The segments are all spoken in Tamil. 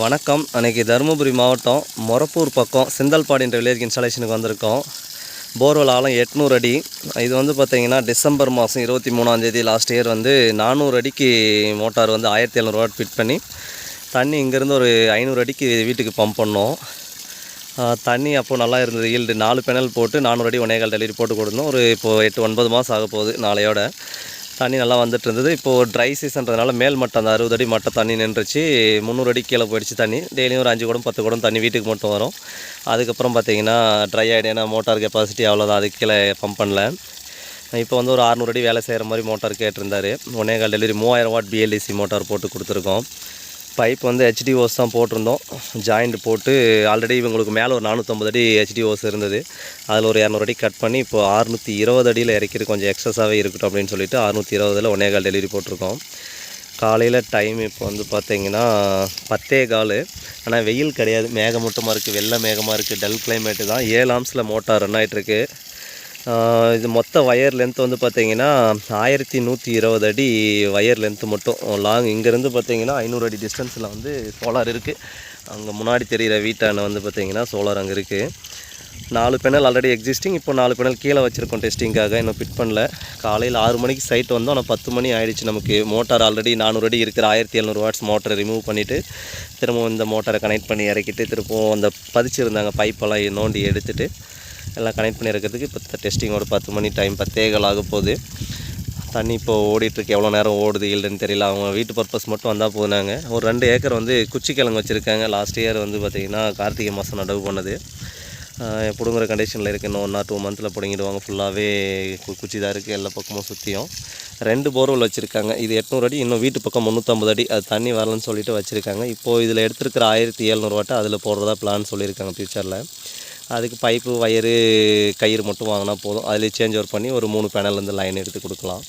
வணக்கம். அன்றைக்கி தருமபுரி மாவட்டம் மொரப்பூர் பக்கம் செந்தல்பாடின்ற வில்லேஜ் இன்ஸ்டாலேஷனுக்கு வந்திருக்கோம். போர்வெல் ஆழம் எட்நூறு அடி. இது வந்து பார்த்திங்கன்னா டிசம்பர் மாதம் இருபத்தி மூணாந்தேதி லாஸ்ட் இயர் வந்து நானூறு அடிக்கு மோட்டார் வந்து ஆயிரத்தி எழுநூறுவா ஃபிட் பண்ணி தண்ணி இங்கேருந்து ஒரு ஐநூறு அடிக்கு வீட்டுக்கு பம்ப் பண்ணோம். தண்ணி அப்போ நல்லா இருந்தது. ஈல்டு நாலு பெனல் போட்டு நானூறு அடி ஒன்னேகால் டெலிவரி போட்டு கொடுத்தோம். ஒரு இப்போது எட்டு ஒன்பது மாதம் ஆக போகுது நாளையோட. தண்ணி நல்லா வந்துட்டு இருந்தது. இப்போது ட்ரை சீசன்றதுனால மேல் மட்டம் அந்த அறுபது அடி மட்டம் தண்ணி நின்றுச்சு. முந்நூறு அடி கீழே போயிடுச்சு தண்ணி. டெய்லியும் ஒரு அஞ்சு குடம் பத்து குடம் தண்ணி வீட்டுக்கு மட்டும் வரும். அதுக்கப்புறம் பார்த்தீங்கன்னா ட்ரை ஆகிடு ஏன்னா மோட்டார் கெப்பாசிட்டி அவ்வளோதான் அதுக்கு கீழே பம்ப் பண்ணல. இப்போ வந்து ஒரு அறநூறு அடி வேலை செய்கிற மாதிரி மோட்டார் கேட்டிருந்தாரு. ஒன்னேகால் டெலிவரி மூவாயிரம் வாட் பிஎல்டிசி மோட்டார் போட்டு கொடுத்துருக்கோம். பைப் வந்து ஹெச்டி ஓஸ் தான் போட்டிருந்தோம். ஜாயிண்ட் போட்டு ஆல்ரெடி இவங்களுக்கு மேலே ஒரு நானூற்றம்பது அடி ஹெச்டி ஓஸ் இருந்தது. அதில் ஒரு இரநூறு அடி கட் பண்ணி இப்போ அறுநூற்றி இருபது அடியில் இறக்கிட்டு கொஞ்சம் எக்ஸஸாகவே இருக்கட்டும் அப்படின்னு சொல்லிட்டு அறுநூற்றி இருபதில் ஒன்னேகால் டெலிவரி போட்டிருக்கோம். காலையில் டைம் இப்போ வந்து பார்த்தீங்கன்னா பத்தே கால். ஆனால் வெயில் கிடையாது. மேகமூட்டமாக இருக்குது வெள்ளை மேகமாக இருக்குது டல் கிளைமேட்டு தான். ஏழு ஆம்ஸில் மோட்டார் ரன் ஆகிட்டுருக்கு இது மொத்த வயர் லென்த் வந்து பார்த்தீங்கன்னா ஆயிரத்தி நூற்றி இருபது அடி ஒயர் லென்த்து மட்டும். லாங் இங்கேருந்து பார்த்தீங்கன்னா ஐநூறு அடி டிஸ்டன்ஸில் வந்து சோலார் இருக்குது அங்கே முன்னாடி தெரிகிற வீட்டான வந்து பார்த்தீங்கன்னா சோலார் அங்கே இருக்குது நாலு பெனல் ஆல்ரெடி எக்ஸிஸ்டிங் இப்போ நாலு பெனல் கீழே வச்சுருக்கோம் டெஸ்டிங்காக இன்னும் ஃபிட் பண்ணல. காலையில் ஆறு மணிக்கு சைட் வந்தோம். ஆனால் பத்து மணி ஆகிடுச்சு நமக்கு. மோட்டார் ஆல்ரெடி நானூறு அடி இருக்கிற ஆயிரத்தி எழுநூறு வாட்ஸ் மோட்டரை ரிமூவ் பண்ணிவிட்டு திரும்பவும் இந்த மோட்டரை கனெக்ட் பண்ணி இறக்கிட்டு திரும்பவும் அந்த பதிச்சிருந்தாங்க பைப்பெல்லாம் நோண்டி எடுத்துட்டு எல்லாம் கனெக்ட் பண்ணி இருக்கிறதுக்கு இப்போ டெஸ்டிங் ஒரு பத்து மணி டைம் பத்தேகால் ஆக போகுது. தண்ணி இப்போ ஓடிட்டுருக்கு. எவ்வளோ நேரம் ஓடுது இல்லைன்னு தெரியல. அவங்க வீட்டு பர்பஸ் மட்டும் வந்தால் போனாங்க ஒரு ரெண்டு ஏக்கர் வந்து குச்சிக்கிழங்கு வச்சுருக்காங்க. லாஸ்ட் இயர் வந்து பார்த்திங்கன்னா கார்த்திகை மாதம் நடவு பண்ணது. பிடுங்குற கண்டிஷனில் இருக்குது இன்னும் ஒன் ஆர் டூ மந்தில் பிடுங்கிடுவாங்க. ஃபுல்லாகவே குச்சி தான் இருக்குது எல்லா பக்கமும் சுற்றியும் ரெண்டு போர்வெல் வச்சுருக்காங்க. இது எட்நூறு அடி. இன்னும் வீட்டு பக்கம் முந்நூற்றம்பது அடி. அது தண்ணி வரலன்னு சொல்லிட்டு வச்சுருக்காங்க. இப்போது இதில் எடுத்துருக்கிற ஆயிரத்தி எழுநூறுவாட்டை அதில் போடுறதா பிளான் சொல்லியிருக்காங்க ஃப்யூச்சரில் அதுக்கு பைப்பு வயரு கயிறு மட்டும் வாங்கினா போதும். அதிலே சேஞ்ச் ஓவர் பண்ணி ஒரு மூணு பேனல்லேருந்து லைன் எடுத்து கொடுக்கலாம்.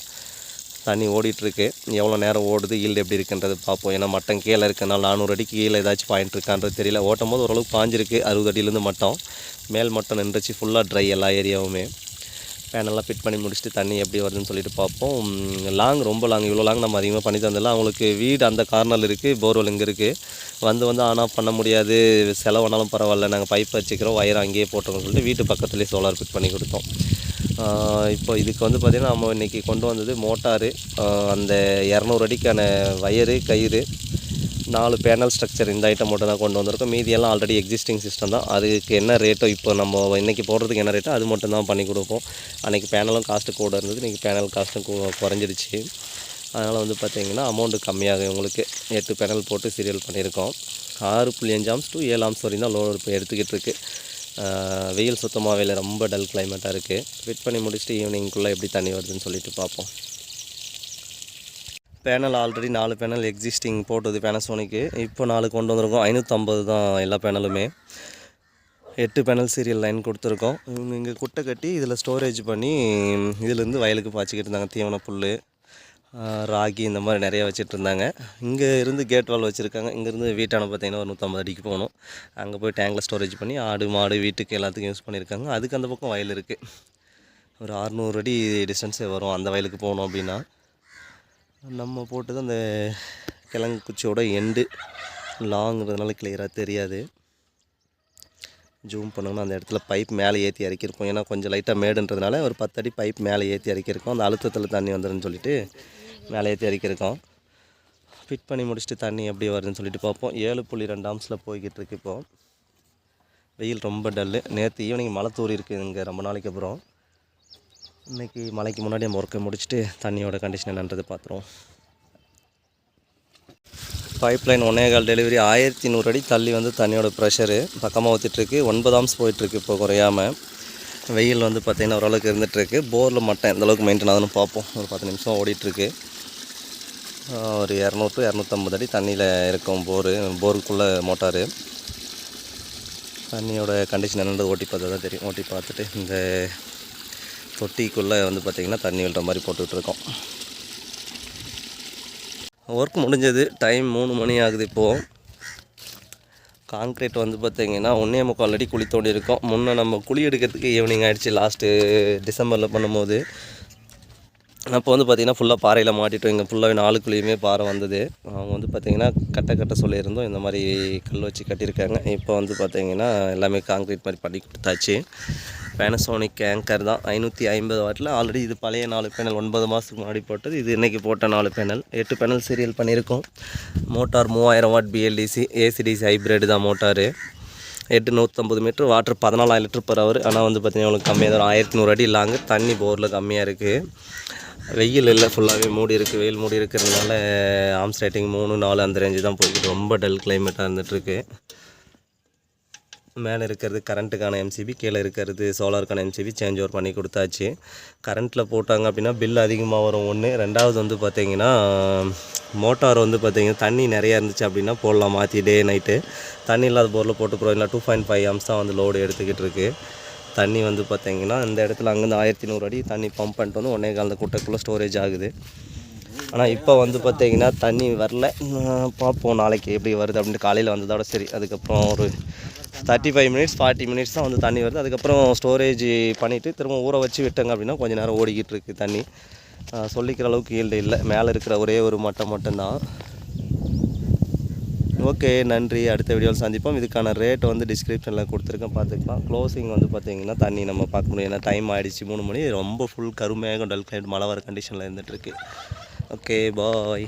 தண்ணி ஓடிட்டுருக்கு. எவ்வளோ நேரம் ஓடுது ஈல்டு எப்படி இருக்குன்றது பார்ப்போம். ஏன்னா மட்டம் கீழே இருக்கனால நானூறு அடிக்கு கீழே ஏதாச்சும் பாயிண்ட் இருக்கான்றது தெரியல. ஓட்டும் போது ஓரளவுக்கு பாஞ்சிருக்கு. அறுபது அடியிலேருந்து மட்டம். மேல் மட்டம் நின்றுச்சு ஃபுல்லாக ட்ரை எல்லா ஏரியாவுமே பேனெல்லாம் ஃபிட் பண்ணி முடிச்சுட்டு தண்ணி எப்படி வருதுன்னு சொல்லிட்டு பார்ப்போம். லாங் ரொம்ப லாங் இவ்வளோ லாங் நம்ம அதிகமாக பண்ணி தந்தில்ல அவங்களுக்கு வீடு அந்த கார்னரில் இருக்குது போர்வெல் இங்கே இருக்குது வந்து வந்து ஆன் ஆஃப் பண்ண முடியாது. செலவானாலும் பரவாயில்ல. நாங்கள் பைப் வச்சுக்கிறோம். வயர் அங்கேயே போட்டோம்னு சொல்லிட்டு வீட்டு பக்கத்துலேயே சோலார் ஃபிட் பண்ணி கொடுத்தோம். இப்போ இதுக்கு வந்து பார்த்திங்கன்னா நம்ம இன்றைக்கி கொண்டு வந்தது மோட்டாரு. அந்த இரநூறு அடிக்கான வயரு கயிறு நாலு பேனல் ஸ்ட்ரக்சர் இந்த ஐட்டம் மட்டும் தான் கொண்டு வந்திருக்கோம். மீதியெல்லாம் ஆல்ரெடி எக்ஸிஸ்டிங் சிஸ்டம் தான். அதுக்கு என்ன ரேட்டோ இப்போ நம்ம இன்றைக்கி போடுறதுக்கு என்ன ரேட்டோ அது மட்டும் தான் பண்ணி கொடுப்போம். அன்றைக்கி பேனலும் காஸ்ட்டு கூட இருந்தது. இன்றைக்கி பேனல் காஸ்ட்டும் குறைஞ்சிருச்சு அதனால் வந்து பார்த்திங்கன்னா அமௌண்ட்டு கம்மியாகும். உங்களுக்கு எட்டு பேனல் போட்டு சீரியல் பண்ணியிருக்கோம். ஆறு புள்ளி அஞ்சு ஆம்ஸ் டு ஏழு ஆம்ஸ் வரையும் தான் லோடு இப்போ எடுத்துக்கிட்டு இருக்குது வெயில் சுத்தமாகவே இல்லை ரொம்ப டல் கிளைமேட்டாக இருக்குது ஃபிட் பண்ணி முடிச்சுட்டு ஈவினிங்குள்ளே எப்படி தண்ணி வருதுன்னு சொல்லிட்டு பார்ப்போம் பேனல் ஆல்ரெடி நாலு பேனல் எக்ஸிஸ்டிங் போட்டது பேனசோனிக்கு இப்போ நாலு கொண்டு வந்திருக்கோம். ஐநூற்றம்பது தான் எல்லா பேனலுமே எட்டு பேனல் சீரியல் லைன் கொடுத்துருக்கோம். இவங்க இங்கே குட்டை கட்டி இதில் ஸ்டோரேஜ் பண்ணி இதுலேருந்து வயலுக்கு பாய்ச்சிக்கிட்டு இருந்தாங்க. தீவன புல் ராகி இந்த மாதிரி நிறைய வச்சுட்டு இருந்தாங்க இங்கே இருந்து கேட் வால் வச்சுருக்காங்க. இங்கேருந்து வீட்டான பார்த்தீங்கன்னா ஒரு நூற்றம்பது அடிக்கு போகணும். அங்கே போய் டேங்கில் ஸ்டோரேஜ் பண்ணி ஆடு மாடு வீட்டுக்கு எல்லாத்துக்கும் யூஸ் பண்ணியிருக்காங்க. அதுக்கு அந்த பக்கம் வயல் இருக்குது ஒரு அறுநூறு அடி டிஸ்டன்ஸே வரும் அந்த வயலுக்கு போகணும் அப்படின்னா. நம்ம போட்டது அந்த கிழங்கு குச்சியோட எண்டு லாங்கிறதுனால கிளியராக தெரியாது. ஜூம் பண்ணோம்னா அந்த இடத்துல பைப் மேலே ஏற்றி இறக்கியிருக்கோம் ஏன்னா கொஞ்சம் லைட்டாக மேடுன்றதுனால ஒரு பத்து அடி பைப் மேலே ஏற்றி இறக்கியிருக்கோம். அந்த அழுத்தத்தில் தண்ணி வந்துடும்னு சொல்லிட்டு மேலே ஏற்றி ஃபிட் பண்ணி முடிச்சுட்டு தண்ணி எப்படி வருதுன்னு சொல்லிட்டு பார்ப்போம். ஏழு புள்ளி ரெண்டு ஆம்ஸில் போய்கிட்டு இருக்கு இப்போ. வெயில் ரொம்ப டல்லு. நேற்று ஈவினிங் மழை தூரி இருக்குது இங்கே ரொம்ப நாளைக்கு அப்புறம். இன்றைக்கி மழைக்கு முன்னாடி நம்ம ஒர்க்கை முடிச்சுட்டு தண்ணியோட கண்டிஷன் என்னன்றது பார்த்துருவோம். பைப் லைன் ஒன்னேகால் டெலிவரி ஆயிரத்தி நூறு அடி தள்ளி வந்து தண்ணியோட ப்ரெஷரு பக்கமாக ஊற்றிட்டுருக்கு ஒன்பது ஆம்ஸ் போயிட்டுருக்கு இப்போ குறையாமல் வெயில் வந்து பார்த்திங்கன்னா ஓரளவுக்கு இருந்துகிட்ருக்கு போரில் மட்டும் எந்தளவுக்கு மெயின்டைன் ஆகுதுன்னு பார்ப்போம். ஒரு பத்து நிமிஷம் ஓடிட்டுருக்கு ஒரு இரநூறு இரநூத்தம்பது அடி தண்ணியில் இருக்கும் போரு போருக்குள்ளே மோட்டாரு. தண்ணியோட கண்டிஷன் என்னன்றது ஓட்டி பார்த்தா தான் தெரியும். ஓட்டி பார்த்துட்டு இந்த தொட்டிக்குள்ளே வந்து பார்த்திங்கன்னா தண்ணி விழுற மாதிரி போட்டுட்ருக்கோம். ஒர்க் முடிஞ்சது. டைம் மூணு மணி ஆகுது இப்போது கான்க்ரீட் வந்து பார்த்திங்கன்னா ஒன்றே முக்கால் அடி குழி தோண்டி இருக்கோம் முன்னே நம்ம குழி எடுக்கிறதுக்கு ஈவினிங் ஆகிடுச்சு லாஸ்ட்டு டிசம்பரில் பண்ணும்போது. அப்போ வந்து பார்த்திங்கன்னா ஃபுல்லாக பாறையில் மாட்டிட்டோம் இங்கே ஃபுல்லாகவே நாலுக்குள்ளேயுமே பாறை வந்தது. அவங்க வந்து பார்த்திங்கன்னா கட்ட கட்ட சொல்லியிருந்தோம். இந்த மாதிரி கல் வச்சு கட்டியிருக்காங்க. இப்போ வந்து பார்த்திங்கன்னா எல்லாமே காங்க்ரீட் மாதிரி பண்ணி கொடுத்தாச்சு. பேனசோனிக் ஏங்கர் தான். ஐநூற்றி ஐம்பது வாட்டில் ஆல்ரெடி இது பழைய நாலு பேனல் ஒன்பது மாதத்துக்கு முன்னாடி போட்டது. இது இன்றைக்கி போட்ட நாலு பேனல் எட்டு பேனல் சீரியல் பண்ணியிருக்கோம். மோட்டார் மூவாயிரம் watt BLDC AC DC hybrid தான் மோட்டாரு. எட்டு நூற்றம்பது மீட்ரு வாட்டர் பதினாலாயிரம் லிட்டர் பர் hour. ஆனால் வந்து பார்த்திங்கன்னா உங்களுக்கு கம்மியாக தான். ஆயிரத்தி நூறு அடி லாங்கு தண்ணி போரில் கம்மியாக இருக்குது வெயில் இல்லை ஃபுல்லாகவே மூடி இருக்குது வெயில் மூடி இருக்கிறதுனால ஆம்ஸ் ரைட்டிங் மூணு நாலு அந்த ரேஞ்சு தான் போய்கிட்டு ரொம்ப டல் கிளைமேட்டாக இருந்துகிட்ருக்கு மேலே இருக்கிறது கரண்ட்டுக்கான எம்சிபி கீழே இருக்கிறது சோலாருக்கான எம்சிபி சேஞ்ச் ஓவர் பண்ணி கொடுத்தாச்சு. கரண்ட்டில் போட்டாங்க அப்படின்னா பில் அதிகமாக வரும். ஒன்று ரெண்டாவது வந்து பார்த்தீங்கன்னா மோட்டார் வந்து பார்த்திங்கன்னா தண்ணி நிறையா இருந்துச்சு அப்படின்னா போடலாம். மாற்றி டே நைட்டு தண்ணி இல்லாத போரில் போட்டுக்கிறோம். இல்லை டூ பாயிண்ட் ஃபைவ் ஆம்ஸ் தான் வந்து லோடு எடுத்துக்கிட்டு இருக்குது தண்ணி வந்து பார்த்தீங்கன்னா இந்த இடத்துல அங்கேருந்து ஆயிரத்தி நூறு அடி தண்ணி பம்ப் பண்ணிட்டு வந்து ஒன்றே கால் குட்டைக்குள்ளே ஸ்டோரேஜ் ஆகுது. ஆனால் இப்போ வந்து பார்த்தீங்கன்னா தண்ணி வரல. பார்ப்போம் நாளைக்கு எப்படி வருது அப்படின்ட்டு. காலையில் வந்ததோட சரி. அதுக்கப்புறம் ஒரு thirty five minutes forty minutes தான் வந்து தண்ணி வருது. அதுக்கப்புறம் ஸ்டோரேஜ் பண்ணிவிட்டு திரும்ப ஊற வச்சு விட்டாங்க அப்படின்னா கொஞ்சம் நேரம் ஓடிக்கிட்டு இருக்குது தண்ணி. சொல்லிக்கிற அளவுக்கு ஈல்டு இல்லை. மேலே இருக்கிற ஒரே ஒரு மட்டம் மட்டும்தான். ஓகே நன்றி. அடுத்த வீடியோவில் சந்திப்போம். இதுக்கான ரேட் வந்து டிஸ்கிரிப்ஷனில் கொடுத்துருக்கேன். பார்த்துக்கலாம். க்ளோசிங் வந்து பார்த்தீங்கன்னா தண்ணி நம்ம பார்க்க முடியும். ஏன்னா டைம் ஆகிடுச்சு மூணு மணி. ரொம்ப ஃபுல் கருமையாக டல் கிளைட் மழை வர கண்டிஷனில் இருந்துகிட்ருக்கு ஓகே பாய்